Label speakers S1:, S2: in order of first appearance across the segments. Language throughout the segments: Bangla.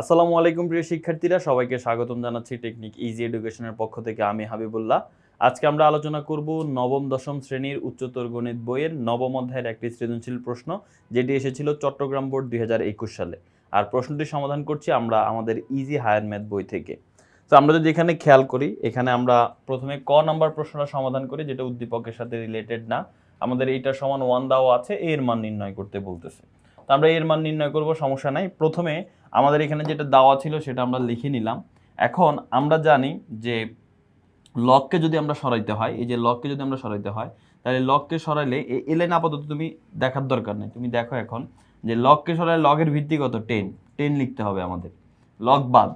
S1: আসসালামু আলাইকুম প্রিয় শিক্ষার্থীরা, সবাইকে স্বাগতম জানাচ্ছি টেকনিক ইজি এডুকেশনের পক্ষ থেকে আমি হাবিবুল্লাহ। আজকে আমরা আলোচনা করব নবম, দশম শ্রেণির উচ্চতর গণিত বইয়ের নবম অধ্যায়ের একটি সৃজনশীল প্রশ্ন, যেটি এসেছিল চট্টগ্রাম বোর্ড দুই হাজার একুশ সালে। আর প্রশ্নটি সমাধান করছি আমরা আমাদের ইজি হায়ার ম্যাথ বই থেকে। তো আমরা যদি এখানে খেয়াল করি, এখানে আমরা প্রথমে ক নাম্বার প্রশ্নটা সমাধান করি, যেটা উদ্দীপকের সাথে রিলেটেড না। আমাদের এইটা সমান ওয়ান দাও আছে, এর মান নির্ণয় করতে বলতেছে। আমরা এর মান নির্ণয় করব, সমস্যা নাই। প্রথমে আমাদের এখানে যেটা দেওয়া ছিল সেটা আমরা লিখে নিলাম। এখন আমরা জানি যে লককে যদি আমরা সরাইতে হয়, এই যে লককে যদি আমরা সরাইতে হয়, তাহলে লককে সরাইলে এ লাইন আপাতত তুমি দেখার দরকার নেই। তুমি দেখো এখন যে লককে সরাইলে লগের ভিত্তি কত? টেন টেন লিখতে হবে আমাদের। লক বাদ।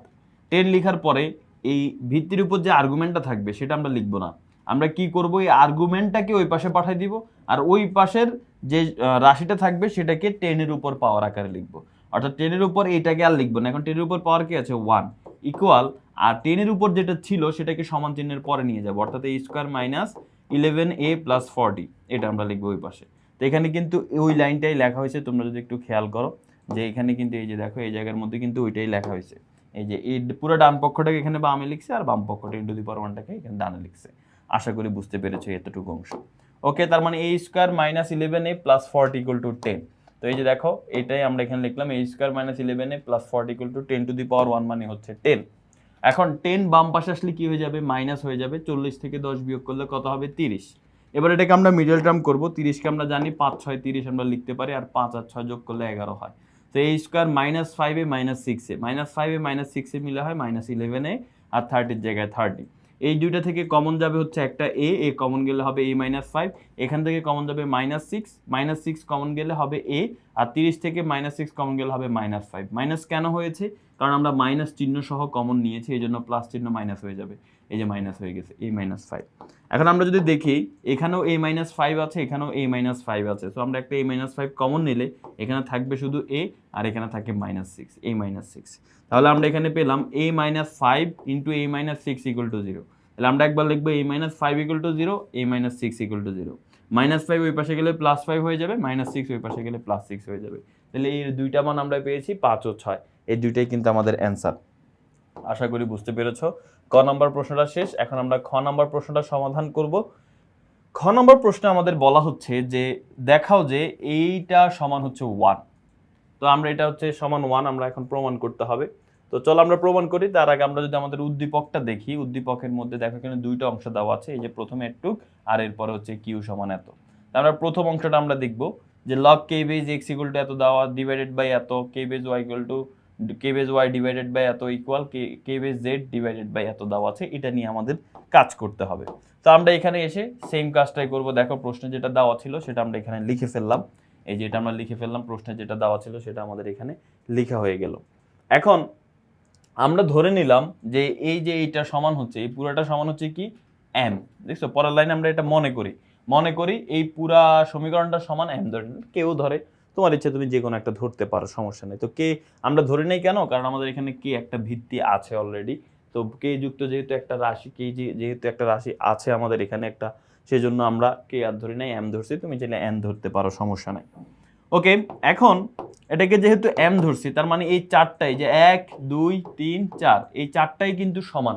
S1: টেন লিখার পরে এই ভিত্তির উপর যে আর্গুমেন্টটা থাকবে, সেটা আমরা লিখব না। আমরা কি করব? এই আর্গুমেন্টটাকে ওই পাশে পাঠিয়ে দিব আর ওই পাশের যে রাশিটা থাকবে সেটাকে টেনের উপর পাওয়ার আকারে লিখব। অর্থাৎ টেনের উপর এইটাকে আর লিখব না। এখন টেনের উপর পাওয়ার কি আছে? ওয়ান ইকুয়াল আর টেনের উপর যেটা ছিল সেটাকে সমান চিহ্নের পরে নিয়ে যাব। অর্থাৎ এই square minus eleven A plus forty এটা আমরা লিখব ওই পাশে। তো এখানে কিন্তু ওই লাইনটাই লেখা হয়েছে। তোমরা যদি একটু খেয়াল করো যে এখানে কিন্তু এই যে দেখো, এই জায়গার মধ্যে কিন্তু ওইটাই লেখা হয়েছে। এই যে, এই পুরো ডান পক্ষটাকে এখানে বামে লিখছে আর বাম পক্ষটা ইন্টু দি পাওয়ার ওয়ানটাকে এখানে ডানে লিখছে। আশা করি বুঝতে পেরেছ এতটুকু অংশ। ওকে তার মানে A square minus eleven A plus forty equal to ten তো এই যে দেখো, এটাই আমরা এখানে লিখলাম A square minus eleven A plus forty equal to ten to the power one মানে হচ্ছে টেন এখন টেন বাম পাশে আসলে কি হয়ে যাবে? মাইনাস হয়ে যাবে। চল্লিশ থেকে দশ বিয়োগ করলে কত হবে? তিরিশ। এবার এটাকে আমরা মিডল টার্ম করব। তিরিশকে আমরা জানি পাঁচ, ছয়, তিরিশ আমরা লিখতে পারি, আর পাঁচ আর ছয় যোগ করলে এগারো হয়। তো এই স্কোয়ার মাইনাস ফাইভে মাইনাস সিক্সে মাইনাস ফাইভে মাইনাস সিক্সে মিলে হয় মাইনাস ইলেভেনে আর থার্টির জায়গায় থার্টি এই দুইটা থেকে কমন যাবে হচ্ছে একটা এ এ কমন গেলে হবে এ মাইনাস ফাইভ এখান থেকে কমন যাবে minus six minus six common গেলে হবে এ আর তিরিশ থেকে মাইনাস সিক্স কমন গেলে হবে মাইনাস ফাইভ মাইনাস কেন হয়েছে? কারণ আমরা মাইনাস চিহ্ন সহ কমন নিয়েছি, এই জন্য প্লাস চিহ্ন মাইনাস হয়ে যাবে। এই যে মাইনাস হয়ে গেছে এ মাইনাস ফাইভ এখন আমরা যদি দেখি, এখানেও এ মাইনাস ফাইভ আছে, এখানেও এ মাইনাস ফাইভ আছে। তো আমরা একটা এ মাইনাস ফাইভ কমন নিলে, এখানে থাকবে শুধু এ আর এখানে থাকে minus six A minus six তাহলে আমরা এখানে পেলাম A minus five into A minus six equal to zero তাহলে আমরা একবার লিখব A minus five equal to zero A minus six equal to zero minus five ওই পাশে গেলে প্লাস ফাইভ হয়ে যাবে মাইনাস সিক্স ওই পাশে গেলে প্লাস সিক্স হয়ে যাবে। তাহলে এই দুইটা মান আমরা পেয়েছি পাঁচ ও ছয়। এই দুইটাই কিন্তু আমাদের অ্যান্সার আশা করি বুঝতে পেরেছ। ক নম্বর প্রশ্নটা শেষ। এখন আমরা খ নম্বর প্রশ্নটা সমাধান করব। খ নম্বর প্রশ্নে আমাদের বলা হচ্ছে যে, দেখাও যে এইটা সমান হচ্ছে ওয়ান তো আমরা এটা হচ্ছে সমান ওয়ান আমরা এখন প্রমাণ করতে হবে। তো চলো আমরা প্রমাণ করি। তার আগে আমরা যদি আমাদের উদ্দীপকটা দেখি, উদ্দীপকের মধ্যে দেখো এখানে দুইটা অংশ দেওয়া আছে, এই যে প্রথমে একটু, আর এরপরে হচ্ছে কিউ সমান এত। আমরা প্রথম অংশটা আমরা দেখব যে log K base X equal to এত দেওয়া ডিভাইডেড বাই এত K base Y to K base Y divided by এত equal K K base Z divided by এত দেওয়া আছে, এটা নিয়ে আমাদের কাজ করতে হবে। তো আমরা এখানে এসে সেম কাজটাই করব। দেখো প্রশ্নে যেটা দেওয়া ছিল, সেটা আমরা এখানে লিখে ফেললাম। এই যে এটা আমরা লিখে ফেললাম, প্রশ্নে যেটা দেওয়া ছিল, সেটা আমাদের এখানে লেখা হয়ে গেল। এখন আমরা ধরে নিলাম যে এই যে এইটা সমান হচ্ছে, এই পুরাটা সমান হচ্ছে কি? এম দেখছ? পরের লাইনে আমরা এটা মনে করি। মনে করি এই পুরা সমীকরণটা সমান এম ধরে কেউ ধরে তোমার ইচ্ছে তুমি যে কোনো একটা ধরতে পারো, সমস্যা নেই। তো কে, আমরা ধরে নেই কেন? কারণ আমাদের এখানে কে একটা ভিত্তি আছে অলরেডি তো কে যুক্ত যেহেতু একটা রাশি, কে যেহেতু একটা রাশি আছে আমাদের এখানে একটা, সেজন্য আমরা কে আর ধরি নাই এম ধরছি। তুমি চাইলে এন ধরতে পারো, সমস্যা নাই। ওকে এখন এটাকে যেহেতু এম ধরছি, তার মানে এই চারটাই যে এক, দুই, তিন, চার, এই চারটাই কিন্তু সমান।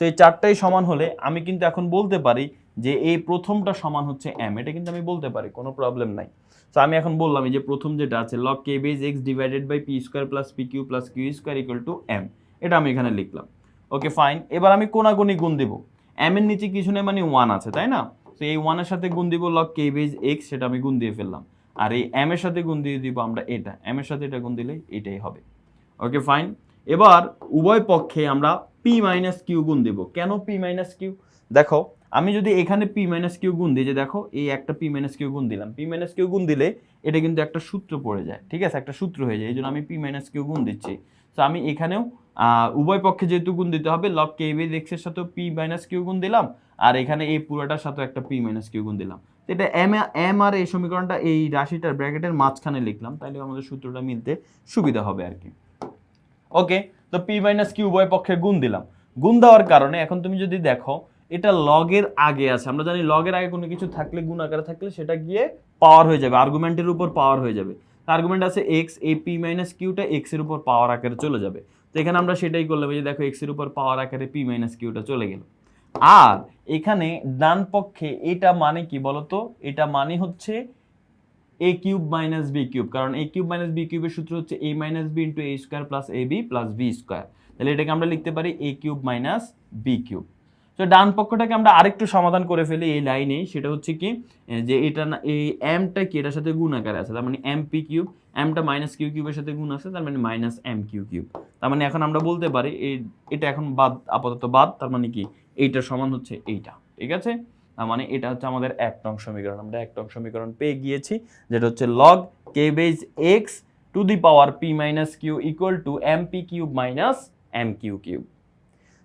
S1: তো এই চারটাই সমান হলে আমি কিন্তু এখন বলতে পারি যে এই প্রথমটা সমান হচ্ছে এম এটা কিন্তু আমি বলতে পারি, কোনো প্রবলেম নাই। তো আমি এখন বললাম যে প্রথম যেটা আছে log K base X divided by P square plus P Q plus Q square equal to M এটা আমি এখানে লিখলাম। ওকে ফাইন এবার আমি কোনাগুনি গুণ দিব। এম এর নিচে কিছু নেই মানে ওয়ান আছে, তাই না? তো এই ওয়ানের সাথে গুণ দিব লগ কে বেজ এক্স সেটা আমি গুণ দিয়ে ফেললাম। আর এই এম এর সাথে গুণ দিয়ে দিব আমরা এটা। এম এর সাথে এটা গুণ দিলে এটাই হবে। ওকে ফাইন এবার উভয় পক্ষে আমরা পি মাইনাস কিউ গুণ দেব। কেন পি মাইনাস কিউ দেখো আমি যদি এখানে পি মাইনাস কিউ গুণ দিই, যে দেখো, এই একটা পি মাইনাস কিউ গুণ দিলাম। পি মাইনাস কিউ গুণ দিলে এটা কিন্তু একটা সূত্র পড়ে যায়, ঠিক আছে? একটা সূত্র হয়ে যায়, এই জন্য আমি পি মাইনাস কিউ গুণ দিচ্ছি। তো আমি এখানেও উভয় পক্ষে যেহেতু গুণ দিতে হবে লগ কে বেজ এক্সের সাথেও পি মাইনাস কিউ গুণ দিলাম, আর এখানে এই পুরোটার সাথে একটা পি মাইনাস কিউ গুণ দিলাম। তো এটা এম এম আর এই সমীকরণটা, এই রাশিটার ব্র্যাকেটের মাঝখানে লিখলাম তাহলে আমাদের সূত্রটা মিলতে সুবিধা হবে আর কি। ওকে তো পি মাইনাস কিউ উভয় পক্ষে গুণ দিলাম। গুণ দেওয়ার কারণে, এখন তুমি যদি দেখো এটা লগের আগে আছে। আমরা জানি লগের আগে কোনো কিছু থাকলে, গুণ আকারে থাকলে সেটা গিয়ে পাওয়ার হয়ে যাবে। আর্গুমেন্টের উপর পাওয়ার হয়ে যাবে। আর্গুমেন্ট আছে এক্স এই পি মাইনাস কিউটা এক্সের উপর পাওয়ার আকারে চলে যাবে। তো এখানে আমরা সেটাই করলাম যে দেখো এক্সের উপর পাওয়ার আকারে পি মাইনাস কিউটা চলে গেল। আর এখানে ডান পক্ষে এটা মানে কি বলতো? এটা মানে হচ্ছে A cube minus B cube কারণ এ কিউব মাইনাস বি কিউবের সূত্র হচ্ছে A minus B into A square plus A B plus B square তাহলে এটাকে আমরা লিখতে পারি A cube minus B cube তো ডান পক্ষটাকে আমরা আরেকটু সমাধান করে ফেলি এই লাইনে সেটা হচ্ছে কি যে এটা না, এই এমটা কি এটার সাথে গুণ আকারে আছে? তার মানে এম পি কিউব এমটা মাইনাস কিউ কিউবের সাথে গুণ আছে, তার মানে মাইনাস এম কিউ কিউব তার মানে এখন আমরা বলতে পারি এই এটা এখন বাদ, আপাতত বাদ, তার মানে কি এইটার সমান হচ্ছে এইটা, ঠিক আছে? তার মানে এটা হচ্ছে আমাদের এক নং সমীকরণ, আমরা এক নং সমীকরণ পেয়ে গিয়েছি, যেটা হচ্ছে log K base X to the power P minus Q equal to M P cube minus M Q cube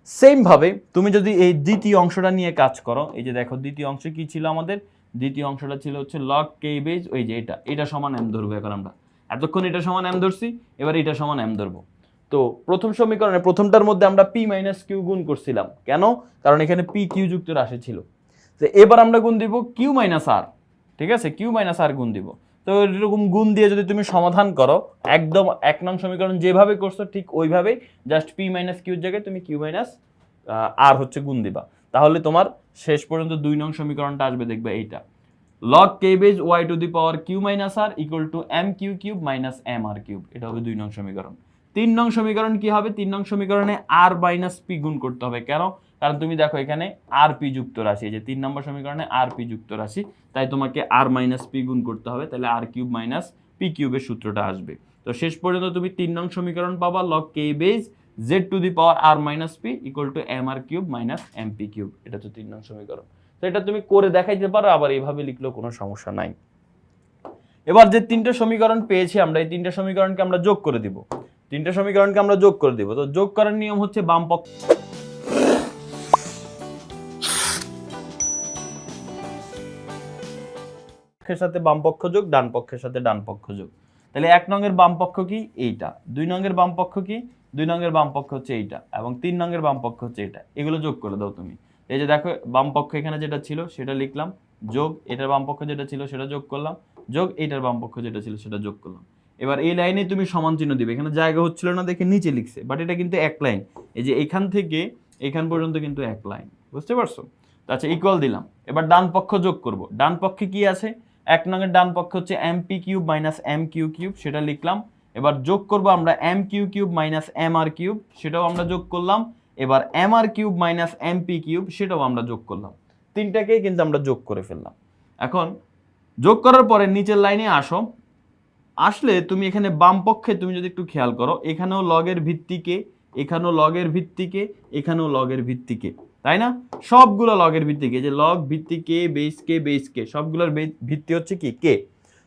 S1: same ভাবে তুমি যদি এই দ্বিতীয় অংশটা নিয়ে কাজ করো, এই যে দেখো দ্বিতীয় অংশ কি ছিল আমাদের? দ্বিতীয় অংশটা ছিল হচ্ছে লগ কে বেজ ওই যে এটা এটা সমান এম ধরবো এখন আমরা। এতক্ষণ এটা সমান এম ধরছি, এবার এটা সমান এম ধরবো। তো প্রথম সমীকরণে, প্রথমটার মধ্যে আমরা পি মাইনাস কিউ গুণ করছিলাম। কেন? কারণ এখানে পি কিউ যুক্ত রাশি ছিল। তো এবার আমরা গুণ দিব কিউ মাইনাস আর ঠিক আছে? কিউ মাইনাস আর গুণ দিব। তো এরকম গুণ দিয়ে যদি তুমি সমাধান করো, একদম এক নং সমীকরণ যেভাবে করছ ঠিক ওইভাবেই জাস্ট পি মাইনাস কিউর জায়গায় তুমি কিউ মাইনাস আর হচ্ছে গুণ দিবা। তাহলে তোমার শেষ পর্যন্ত দুই নং সমীকরণটা আসবে, দেখবে এইটা। Log K base Y to the power Q minus R equal to M Q cube minus M R cube এটা হবে দুই নং সমীকরণ। তিন নং সমীকরণ কি হবে? তিন নং সমীকরণে আর মাইনাস পি গুণ করতে হবে। কেন? কারণ তুমি দেখো এখানে আর পি যুক্ত রাশি যে তিন নম্বর সমীকরণে আর পি যুক্ত রাশি, তাই তোমাকে আর মাইনাস পি গুণ করতে হবে। তাহলে আর কিউব মাইনাস পি কিউবের সূত্রটা আসবে। তো শেষ পর্যন্ত তুমি তিন নং সমীকরণ পাবা log K base Z to the power R minus P equal to M R cube minus M P cube এটা হচ্ছে তিন নং সমীকরণ। তো এটা তুমি করে দেখাইতে পারো, আবার এইভাবে লিখলেও কোনো সমস্যা নাই। এবার যে তিনটে সমীকরণ পেয়েছি আমরা, এই তিনটে সমীকরণকে আমরা যোগ করে দিব। তিনটে সমীকরণকে আমরা যোগ করে দিব। তো যোগ করার নিয়ম হচ্ছে বাম পক্ষ পক্ষের সাথে বাম পক্ষ যোগ, ডান পক্ষের সাথে ডান পক্ষ যোগ। তাহলে এক নঙ্গের বাম পক্ষ কি? এইটা। দুই নঙ্গের বাম পক্ষ কি? দুই নঙ্গের বাম পক্ষ হচ্ছে এইটা এবং তিন নঙ্গের বাম পক্ষ হচ্ছে এটা। এগুলো যোগ করে দাও তুমি। এই যে দেখো, বাম পক্ষ এখানে যেটা ছিল সেটা লিখলাম, যোগ, এটার বাম পক্ষ যেটা ছিল সেটা যোগ করলাম, যোগ এটার বাম পক্ষ যেটা ছিল সেটা যোগ করলাম। এবার এই লাইনে তুমি সমান চিহ্ন দিবে। এখানে জায়গা হচ্ছিল না দেখে নিচে লিখছে বাট এটা কিন্তু এক লাইন এই যে এখান থেকে এখান পর্যন্ত কিন্তু এক লাইন বুঝতে পারছ? তো আচ্ছা ইকুয়াল দিলাম। এবার ডান পক্ষ যোগ করব। ডান পক্ষে কি আছে? এক নঙের ডান পক্ষ হচ্ছে M P cube minus M Q cube সেটা লিখলাম। এবার যোগ করব আমরা M Q cube minus M R cube সেটাও আমরা যোগ করলাম। এবার M R cube minus M P cube সেটাও আমরা যোগ করলাম। তিনটাকেই কিন্তু আমরা যোগ করে ফেললাম। এখন যোগ করার পরে নিচের লাইনে আসো। আসলে তুমি এখানে বাম পক্ষে তুমি যদি একটু খেয়াল করো, এখানেও লগের ভিত্তিকে এখানেও লগের ভিত্তিকে এখানেও লগের ভিত্তিকে তাই না? সবগুলো লগের ভিত্তিকে যে লগ ভিত্তি কে, বেস কে বেস কে, সবগুলোর ভিত্তি হচ্ছে কি? কে?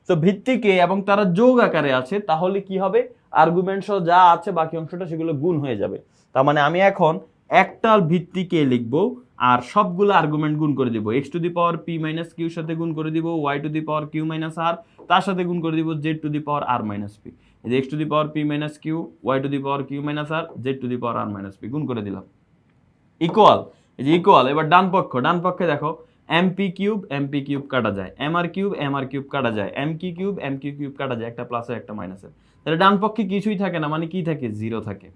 S1: তো ভিত্তি কে এবং তারা যোগ আকারে আছে, তাহলে কি হবে? আর্গুমেন্ট সহ যা আছে বাকি অংশটা সেগুলো গুণ হয়ে যাবে। তার মানে আমি এখন একটা ভিত্তি কে লিখব আর সবগুলো আর্গুমেন্ট গুণ করে দিব। X to the power P minus কিউর সাথে গুণ করে দিব Y to the power Q minus R তার সাথে গুণ করে দিব Z to the power R minus P এই X to the power P minus Q Y to the power Q minus R Z to the power R minus P গুণ করে দিলাম। ইকুয়াল এই যে ইকুয়াল এবার ডান পক্ষ, ডান পক্ষে দেখো M P cube M P cube কাটা যায়। M R cube M R cube কাটা যায়। এম কি কিউব এম কিউ কিউব কাটা যায়, একটা প্লাসে একটা মাইনাসে তাহলে ডান পক্ষে কিছুই থাকে না মানে কি থাকে? জিরো থাকে।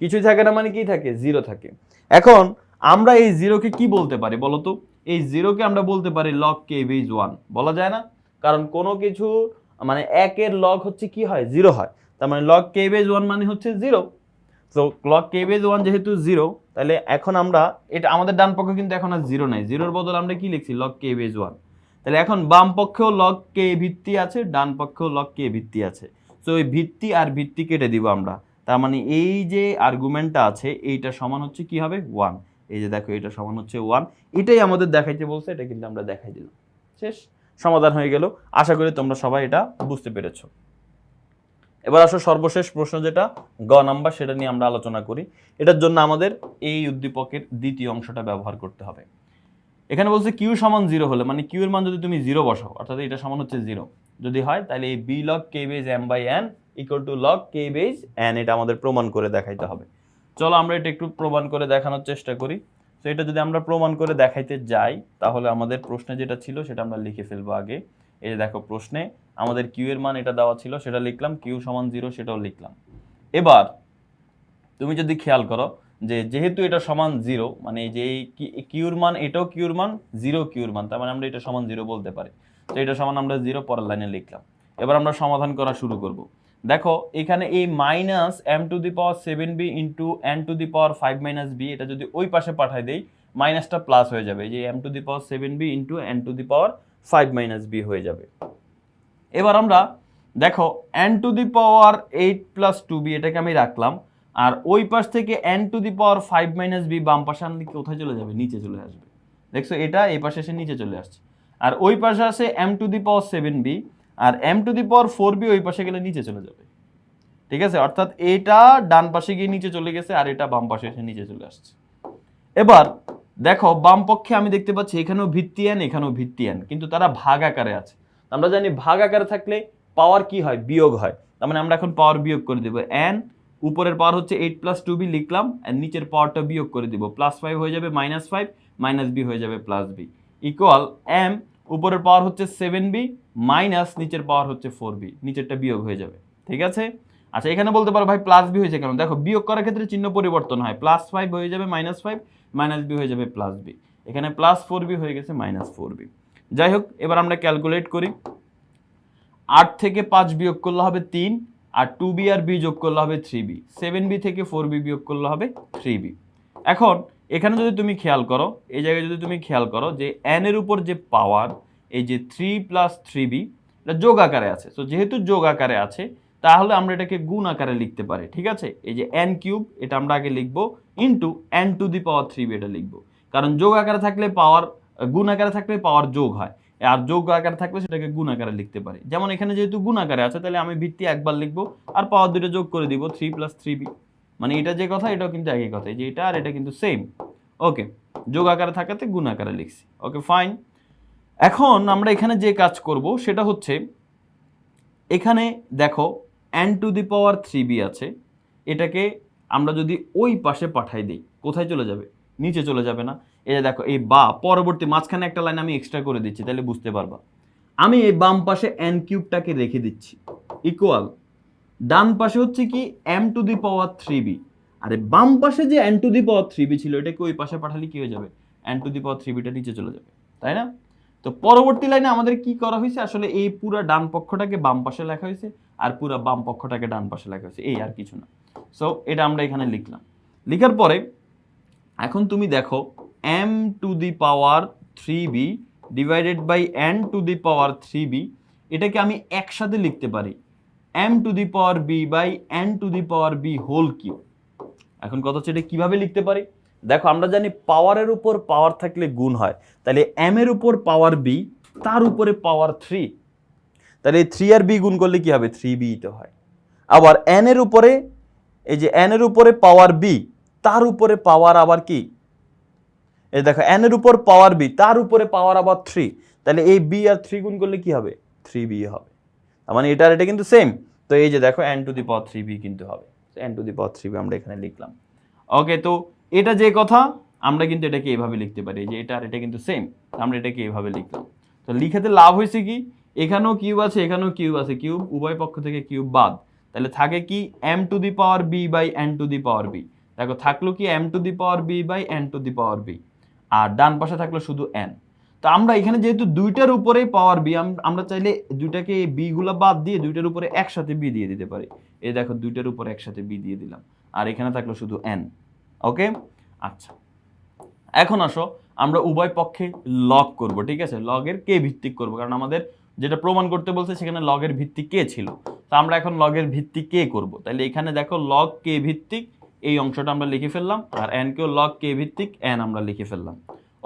S1: কিছুই থাকে না মানে কি থাকে? জিরো থাকে। এখন আমরা এই জিরোকে কি বলতে পারি বলো তো? এই জিরোকে আমরা বলতে পারি লগ কে বেজ ওয়ান বলা যায় না? কারণ কোনো কিছু মানে একের লগ হচ্ছে কি হয়? জিরো হয়। তার মানে লগ কে বেজ ওয়ান মানে হচ্ছে জিরো তো লগ কে বেজ ওয়ান যেহেতু জিরো তাহলে এখন আমরা, এটা আমাদের ডান পক্ষে কিন্তু এখন আর জিরো নাই। জিরোর বদল আমরা কি লিখছি? লগ কে বেজ ওয়ান তাহলে এখন বাম পক্ষেও লগ কে ভিত্তি আছে, ডান পক্ষেও লগ কে ভিত্তি আছে। তো ওই ভিত্তি আর ভিত্তি কেটে দিব আমরা। তার মানে এই যে আর্গুমেন্টটা আছে, এইটা সমান হচ্ছে কি হবে? ওয়ান এই যে দেখো, এটা সমান হচ্ছে ওয়ান এটাই আমাদের দেখাইতে বলছে, এটা কিন্তু আমরা দেখাই দিলাম। শেষ। সমাধান হয়ে গেল। আশা করি তোমরা সবাই এটা বুঝতে পেরেছ। এবার আসো সর্বশেষ প্রশ্ন যেটা, গ নাম্বার, সেটা নিয়ে আমরা আলোচনা করি। এটার জন্য আমাদের এই উদ্দীপকের দ্বিতীয় অংশটা ব্যবহার করতে হবে। এখানে বলছে কিউ সমান জিরো হলে মানে কিউ এর মান যদি তুমি জিরো বসাও, অর্থাৎ এটা সমান হচ্ছে জিরো যদি হয়, তাহলে এই B log K base M by N equal to log K base N এটা আমাদের প্রমাণ করে দেখাইতে হবে। চলো আমরা এটা একটু প্রমাণ করে দেখানোর চেষ্টা করি। তো এটা যদি আমরা প্রমাণ করে দেখাইতে যাই, তাহলে আমাদের প্রশ্নে যেটা ছিল, সেটা আমরা লিখে ফেলব আগে। এই যে দেখো প্রশ্নে, আমাদের কিউ এর মান এটা দেওয়া ছিল, সেটা লিখলাম কিউ সমান জিরো, সেটাও লিখলাম। এবার, তুমি যদি খেয়াল করো যে যেহেতু এটা সমান জিরো মানে যে কিউর মান, এটাও কিউর মান, জিরো কিউর মান, তার মানে আমরা এটা সমান জিরো বলতে পারি। তো এটা সমান আমরা জিরো, পরের লাইনে লিখলাম। এবার আমরা সমাধান করা শুরু করব। দেখো, এখানে এই minus M to the power seven B into N to the power five minus B এটা যদি ওই পাশে পাঠাই দেই মাইনাসটা প্লাস হয়ে যাবে। যে M to the power seven B into N to the power five minus B হয়ে যাবে। এবার আমরা দেখো N to the power eight plus two B এটাকে আমি রাখলাম, আর ওই পাশ থেকে N to the power five minus B বাম পাশে আনলে কোথায় চলে যাবে? নিচে চলে আসবে। দেখছ, এটা এই পাশে এসে নিচে চলে আসছে। আর ওই পাশে আসে M to the power seven B R M to the power four B ওই পাশে গেলে নিচে চলে যাবে। ঠিক আছে? অর্থাৎ এটা ডান পাশে গিয়ে নিচে চলে গেছে আর এটা বাম পাশে এসে নিচে চলে আসছে। এবার দেখো, বাম পক্ষে আমি দেখতে পাচ্ছি এখানেও ভিত্তি এন এখানেও ভিত্তি এন কিন্তু তারা ভাগ আকারে আছে। আমরা জানি ভাগ আকারে থাকলে পাওয়ার কি হয়? বিয়োগ হয়। তার মানে আমরা এখন পাওয়ার বিয়োগ করে দেবো। এন উপরের পাওয়ার হচ্ছে এইট প্লাস টু বি লিখলাম আর নিচের পাওয়ারটা বিয়োগ করে দিব। প্লাস ফাইভ হয়ে যাবে মাইনাস ফাইভ মাইনাস বি হয়ে যাবে প্লাস বি ইকুয়াল এম উপরের পাওয়ার হচ্ছে সেভেন বি মাইনাস নিচের পাওয়ার হচ্ছে ফোর বি নিচেরটা বিয়োগ হয়ে যাবে, ঠিক আছে? আচ্ছা এখানে বলতে পারো ভাই প্লাস বি হয়েছে কেন? দেখো, বিয়োগ করার ক্ষেত্রে চিহ্ন পরিবর্তন হয় প্লাস ফাইভ হয়ে যাবে মাইনাস ফাইভ মাইনাস বি হয়ে যাবে প্লাস বি এখানে প্লাস ফোর বি হয়ে গেছে মাইনাস ফোর বি যাই হোক, এবার আমরা ক্যালকুলেট করি, আট থেকে পাঁচ বিয়োগ করলে হবে তিন, আর টু বি আর বি যোগ করলে হবে থ্রি বি সেভেন বি থেকে ফোর বি বিয়োগ করলে হবে থ্রি বি এখন এখানে যদি তুমি খেয়াল করো, এই জায়গায় যদি তুমি খেয়াল করো যে এন এর উপর যে পাওয়ার এই যে থ্রি প্লাস থ্রি বি এটা যোগ আকারে আছে। তো যেহেতু যোগ আকারে আছে, তাহলে আমরা এটাকে গুণ আকারে লিখতে পারি, ঠিক আছে? এই যে এন কিউব এটা আমরা আগে লিখব into N to the power three B এটা লিখব। কারণ যোগ আকারে থাকলে পাওয়ার গুণ আকারে থাকলে পাওয়ার যোগ হয়। আর যোগ আকারে থাকলে সেটাকে গুণ আকারে লিখতে পারি। যেমন এখানে যেহেতু গুণ আকারে আছে, তাহলে আমি ভিত্তি একবার লিখব, আর পাওয়ার দুটো যোগ করে দিব থ্রি প্লাস থ্রি বি মানে এটা যে কথা, এটাও কিন্তু একই কথা যে এটা আর এটা কিন্তু সেম ওকে যোগ আকারে থাকাতে গুণ আকারে লিখছি। ওকে ফাইন এখন আমরা এখানে যে কাজ করব, সেটা হচ্ছে, এখানে দেখো N to the power three B আছে। এটাকে আমরা যদি ওই পাশে পাঠাই দিই, কোথায় চলে যাবে? নিচে চলে যাবে না। এই যে দেখো, এই বা, পরবর্তী মাঝখানে একটা লাইন আমি এক্সট্রা করে দিচ্ছি, তাহলে বুঝতে পারবা। আমি এই বাম পাশে এন কিউবটাকে রেখে দিচ্ছি। ইকুয়াল ডান পাশে হচ্ছে কি M to the power three B আরে বাম পাশে যে N to the power three B ছিল এটাকে ওই পাশে পাঠালে কি হয়ে যাবে? N to the power three beta নিচে চলে যাবে, তাই না? তো পরবর্তী লাইনে আমাদের কি করা হয়েছে? আসলে এই পুরো ডান পক্ষটাকে বাম পাশে লেখা হয়েছে আর পুরো বাম পক্ষটাকে ডান পাশে লেখা হয়েছে, এই আর কিছু না। সো এটা আমরা এখানে লিখলাম। লিখার পরে এখন তুমি দেখো M to the power three B divided by N to the power three B এটাকে আমি একসাথে লিখতে পারি। M to the power B by N to the power B whole cube এখন কথা হচ্ছে এটা কীভাবে লিখতে পারি? দেখো, আমরা জানি পাওয়ারের উপর পাওয়ার থাকলে গুণ হয়। তাহলে এম এর উপর পাওয়ার বি তার উপরে পাওয়ার থ্রি তাহলে থ্রি আর বি গুণ করলে কি হবে? থ্রি বি তো হয়। আবার এন এর উপরে, এই যে এন এর উপরে পাওয়ার বি তার উপরে পাওয়ার আবার কি? এই দেখো এন এর উপর পাওয়ার বি তার উপরে পাওয়ার আবার থ্রি তাহলে এই বি আর থ্রি গুণ করলে কি হবে? থ্রি বি হবে। মানে এটা আর এটা কিন্তু সেম তো এই যে দেখো N to the power three B কিন্তু হবে। N to the power three B আমরা এখানে লিখলাম। ওকে তো এটা যে কথা, আমরা কিন্তু এটাকে এভাবে লিখতে পারি। যে এটা আর এটা কিন্তু সেম আমরা এটাকে এভাবে লিখলাম। তো লিখাতে লাভ হয়েছে কি? এখানেও কিউব আছে, এখানেও কিউব আছে। কিউব উভয় পক্ষ থেকে কিউব বাদ। তাহলে থাকে কি M to the power B by N to the power B দেখো, থাকল কি M to the power B by N to the power B আর ডান পাশে থাকল শুধু এন তো আমরা এখানে যেহেতু দুইটার উপরে পাওয়ার বি আমরা চাইলে দুইটাকে বি গুলা বাদ দিয়ে দুইটার উপরে একসাথে বি দিয়ে দিতে পারি। এই দেখো, দুইটার উপরে একসাথে বি দিয়ে দিলাম। আর এখানে থাকল শুধু এন ওকে আচ্ছা। এখন আসো, আমরা উভয় পক্ষে লগ করব, ঠিক আছে? লগের কে ভিত্তিক করব? কারণ আমাদের যেটা প্রমাণ করতে বলছে, সেখানে লগের ভিত্তি কে ছিল? তো আমরা এখন লগের ভিত্তি কে করব? তাহলে এখানে দেখো লগ কে ভিত্তিক, এই অংশটা আমরা লিখে ফেললাম, আর এন কেও লগ কে ভিত্তিক এন আমরা লিখে ফেললাম।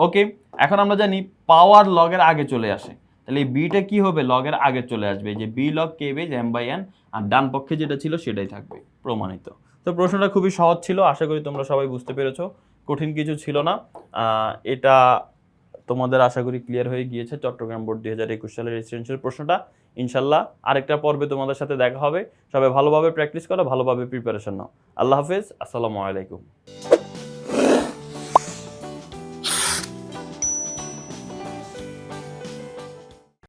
S1: ওকে এখন আমরা জানি পাওয়ার লগের আগে চলে আসে। তাহলে এই বিটা কি হবে? লগের আগে চলে আসবে। যে B log K base M by N আর ডান পক্ষে যেটা ছিল সেটাই থাকবে প্রমাণিত। তো প্রশ্নটা খুবই সহজ ছিল, আশা করি তোমরা সবাই বুঝতে পেরেছ। কঠিন কিছু ছিল না। এটা তোমাদের আশা করি ক্লিয়ার হয়ে গিয়েছে চট্টগ্রাম বোর্ড দুই হাজার একুশ সালের রেসিডেন্সিয়াল প্রশ্নটা। ইনশাল্লাহ আরেকটা পর্বে তোমাদের সাথে দেখা হবে। সবাই ভালোভাবে প্র্যাকটিস করো, ভালোভাবে প্রিপারেশন নাও। আল্লাহ হাফেজ, আসসালামু আলাইকুম।